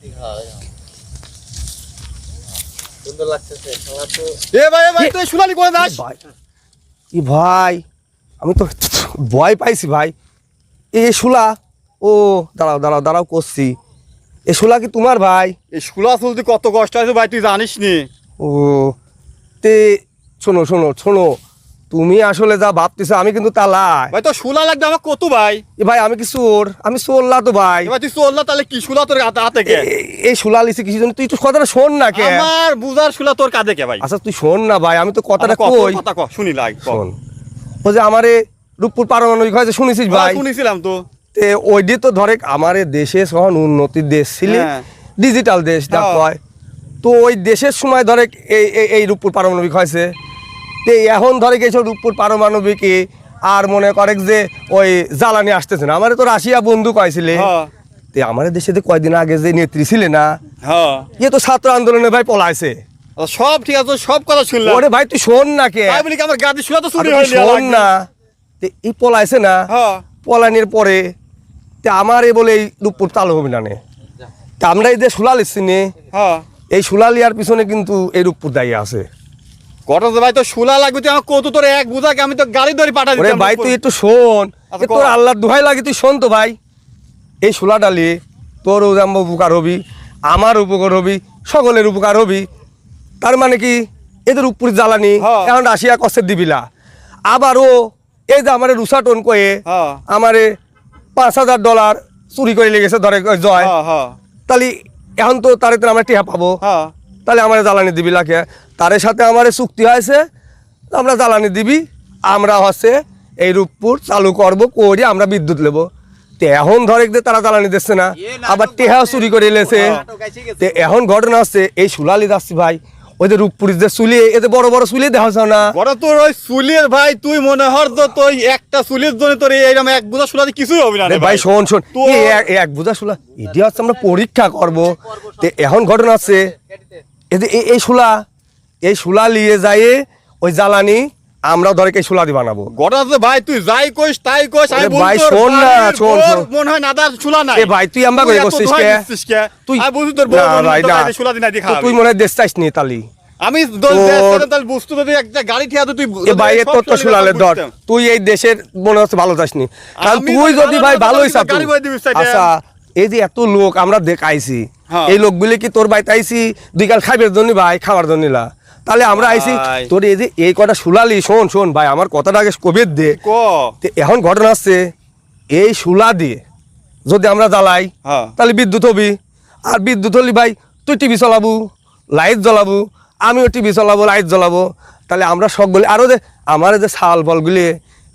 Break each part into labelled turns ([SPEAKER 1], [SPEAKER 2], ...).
[SPEAKER 1] ভাই এ ভাই তুই সোনালি করে দাস
[SPEAKER 2] ভাই ই ভাই আমি তো ভয় পাইছি ভাই। এ শুলা ও দাঁড়াও দাঁড়াও দাঁড়াও করছি। এ শুলা কি তোমার ভাই?
[SPEAKER 1] এই শুলা চলতে কত কষ্ট আছে ভাই তুই জানিস নি
[SPEAKER 2] ও তে শোনো শোনো শোনো। তুমি আসলে যা ভাবতেছো আমি কিন্তু তালাই
[SPEAKER 1] ভাই তো শুলা লাগবে আমার কত ভাই?
[SPEAKER 2] এ ভাই আমি কি চোর? আমি চোর না তো ভাই।
[SPEAKER 1] এবার তুই চললা তাহলে কি শুলা তোর হাতে কে?
[SPEAKER 2] এই শুলা লিছি কিছু জন্য। তুই একটু কথাটা শোন না কে?
[SPEAKER 1] আমার বুঝার শুলা তোর কাঁধে কে ভাই?
[SPEAKER 2] আচ্ছা তুই শোন না ভাই আমি তো কথাটা কই?
[SPEAKER 1] কথা ক শুনি লাগ
[SPEAKER 2] শোন। ও যে আমারে রূপপুর পারমাণবিক হয়েছে শুনেছিস
[SPEAKER 1] ভাই?
[SPEAKER 2] ভাই
[SPEAKER 1] শুনিছিলাম তো।
[SPEAKER 2] তে ওই দিয়ে তো ধরে আমারে দেশে সহন উন্নতির দেশ ছিল
[SPEAKER 1] হ্যাঁ।
[SPEAKER 2] ডিজিটাল দেশ যা
[SPEAKER 1] হ্যাঁ।
[SPEAKER 2] কয়। তো ওই দেশের সময় ধরে এই এই- এই রূপপুর পারমাণবিক হয়েছে। তে এখন ধরে গেছে রূপপুর পারমাণবিকে আর মনে করে যে ওই জ্বালানি আসতেছে না। আমার তো রাশিয়া বন্ধু কয়েছিলে তে আমাদের দেশে যে কয়দিন আগে যে নেত্রী ছিলে না ইয়ে তো ছাত্র আন্দোলনে ভাই পলাইছে।
[SPEAKER 1] সব ঠিক আছে সব কথা শুনলাম।
[SPEAKER 2] ওরে ভাই তুই শোন না কে?
[SPEAKER 1] আমার গাদি শুলা তো চুরি
[SPEAKER 2] শোন না। তে এই পলাইছে না
[SPEAKER 1] হ্যাঁ
[SPEAKER 2] পলানির পরে তে আমার এ বলে এই রূপপুর চালু হবে না নে। তা আমরা এই যে সুলাল এসছি নে
[SPEAKER 1] হ্যাঁ
[SPEAKER 2] এই সুলালিয়ার পিছনে কিন্তু এই রূপপুর দায়ী আছে।
[SPEAKER 1] ঘটনা তো ভাই তো শুলা লাগবে তুই আমার কত তোর এক বুঝাকে আমি তো গাড়ি ধরে পাঠা
[SPEAKER 2] ওরে ভাই তুই একটু শোন।
[SPEAKER 1] আচ্ছা,
[SPEAKER 2] এ তোর আল্লাহর দোহাই লাগে তুই শোন তো ভাই। এই ডালি তোর উপকার হবি আমার উপকার হবি সকলের উপকার হবি। তার মানে কি? এদের উপর জ্বালানি। এখন রাশিয়া কষ্টের দিবিলা আবারও এই যে আমার রুসাটন কয়ে আমারে পাঁচ হাজার ডলার চুরি করে লেগেছে ধরে জয়। তাহলে এখন তো তারে তো আমরা টিহা পাবো। তাহলে আমার জ্বালানি দিবি লাগে তারের সাথে আমার চুক্তি হয়েছে আমরা জ্বালানি দিবি আমরা হচ্ছে এই রূপপুর চালু করব করি আমরা বিদ্যুৎ নেব। তো এখন ধরে যে তারা জ্বালানি দিচ্ছে না আবার টেহা চুরি করে এলেছে তো এখন ঘটনা হচ্ছে এই সুলালি যাচ্ছি ভাই ওই যে রূপপুরের যে চুলি এতে বড় বড় চুলি দেখা না?
[SPEAKER 1] বড় তোর ওই চুলের ভাই তুই মনে হর তো তুই একটা চুলির জন্য তোর এইরকম এক বুঝা শুলাতে কিছুই হবে না
[SPEAKER 2] ভাই শোন শোন এক- বুঝা শুলা এটি হচ্ছে আমরা পরীক্ষা করব। তো এখন ঘটনা হচ্ছে এই যে এই- এই নিয়ে যায় ওই জ্বালানি আমরা ধরে শুলা দিয়ে বানাবো।
[SPEAKER 1] ঘটনা তো ভাই তুই যাই কইস তাই কইস আমি
[SPEAKER 2] ভাই, শোন না, শোন।
[SPEAKER 1] মনে হয় নাদার শুলা নাই।
[SPEAKER 2] এ ভাই, তুই আম্বা
[SPEAKER 1] তুই
[SPEAKER 2] করে
[SPEAKER 1] এত
[SPEAKER 2] করছিস কে? তুই
[SPEAKER 1] আমি বুঝি তোর বউ
[SPEAKER 2] না
[SPEAKER 1] বন্ধু
[SPEAKER 2] ভাই না।
[SPEAKER 1] বাড়িতে শুলা দিন
[SPEAKER 2] তুই মনে দেশ চাইস নি তালি?
[SPEAKER 1] আমি
[SPEAKER 2] তোর-
[SPEAKER 1] দেশ থেকে তাহলে বুঝতে তো একটা গাড়ি ঠিয়া তুই
[SPEAKER 2] এ ভাই এ তোর তো
[SPEAKER 1] শুলালে
[SPEAKER 2] ধর। তুই এই দেশের মনে হচ্ছে ভালো চাসনি কারণ তুই যদি ভাই
[SPEAKER 1] ভালো দিবি সাইডে।
[SPEAKER 2] আচ্ছা এই যে এত লোক আমরা দেখাইছি
[SPEAKER 1] হ্যাঁ।
[SPEAKER 2] এই লোকগুলি কি তোর বাড়িতে আইছি দুই কাল খাইবার জন্য ভাই খাওয়ার জন্য না তাহলে আমরা
[SPEAKER 1] ভাই।
[SPEAKER 2] তোর এই যে এই কটা শুলালি শোন শোন ভাই আমার কথাটা আগে কবির দে
[SPEAKER 1] ক
[SPEAKER 2] এখন ঘটনা হচ্ছে এই শুলা দিয়ে যদি আমরা জ্বালাই
[SPEAKER 1] হ্যাঁ।
[SPEAKER 2] তাহলে বিদ্যুৎ হবি আর বিদ্যুৎ হলি ভাই তুই টিভি চালাবো লাইট জ্বলাবো আমিও টিভি চালাবো লাইট জ্বলাবো তাহলে আমরা সকলে আরও যে আমার যে শাল বলগুলি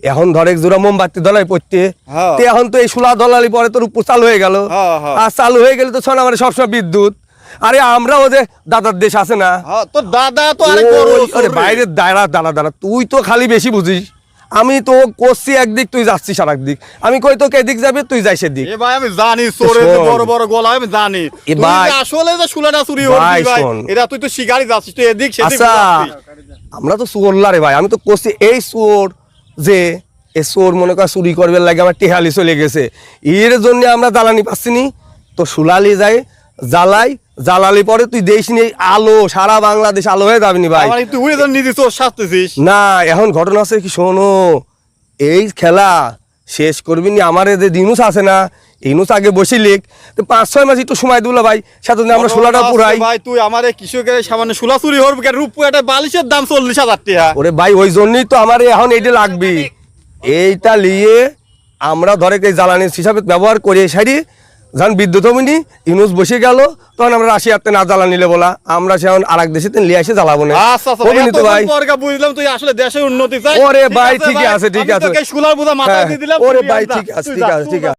[SPEAKER 2] এখন ধর এক জোড়া মোমবাতি দলাই পড়তে
[SPEAKER 1] হ্যাঁ।
[SPEAKER 2] এখন তো এই শুলা দলালি পরে তোর উপর চালু হয়ে গেল
[SPEAKER 1] হ্যাঁ।
[SPEAKER 2] আর চালু হয়ে গেলে তো শোন আমার সবসময় বিদ্যুৎ আরে আমরাও যে দাদার দেশ আছে না?
[SPEAKER 1] তোর দাদা তো
[SPEAKER 2] আরে। বাইরে দাঁড়া দাঁড়া দাঁড়া তুই তো খালি বেশি বুঝিস। আমি তো করছি একদিক তুই যাচ্ছিস আর একদিক আমি কই তোকে এদিক যাবি তুই যাই সেদিক
[SPEAKER 1] এ ভাই আমি জানি চোরে বড় বড় গলা আমি জানি।
[SPEAKER 2] এ ভাই-
[SPEAKER 1] আসলে যে শুলাটা চুরি
[SPEAKER 2] ভাই
[SPEAKER 1] ভাই? এটা তুই তো শিকারি যাচ্ছিস তুই এদিক সেদিক
[SPEAKER 2] আচ্ছা আমরা তো চোরলা রে ভাই আমি তো করছি এই চোর যে এই চোর মনে কর চুরি করবে লাগে আমার টেহালি চলে গেছে। এর জন্য আমরা জ্বালানি পাচ্ছি নি। তো সুলালি যাই জ্বালাই জ্বালালি পরে তুই দেশ নিয়ে আলো সারা বাংলাদেশ আলো হয়ে যাবি ভাই।
[SPEAKER 1] তুই উড়ে নিজে চোর সাজতেছিস
[SPEAKER 2] না এখন ঘটনা আছে কি শোনো এই খেলা শেষ করবি নি আমার যে দিনুস আছে না ইনুস আগে বসিলিক তো পাঁচ ছয় মাস একটু সময় দিল ভাই সাথে আমরা ষোলাটা পুরাই
[SPEAKER 1] ভাই তুই আমার কৃষকের সামান্য শুলা চুরি হর রূপ একটা বালিশের দাম চল্লিশ হাজার টাকা।
[SPEAKER 2] ওরে ভাই ওই জন্যই তো আমার এখন এইটা লাগবে। এইটা নিয়ে আমরা ধরে এই জ্বালানির হিসাবে ব্যবহার করে সারি যখন বিদ্যুৎ মিনি ইউনুস বসে গেল তখন আমরা রাশিয়াতে না জ্বালা নিলে বলা আমরা সে আর এক দেশে নিয়ে এসে জ্বালাবো না।
[SPEAKER 1] আচ্ছা আচ্ছা
[SPEAKER 2] ভাই
[SPEAKER 1] বুঝলাম তুই আসলে উন্নতি চাই।
[SPEAKER 2] ওরে ভাই,
[SPEAKER 1] আছে,
[SPEAKER 2] ঠিক আছে। হ্যাঁ, ওরে ভাই ঠিক আছে ঠিক আছে ঠিক আছে।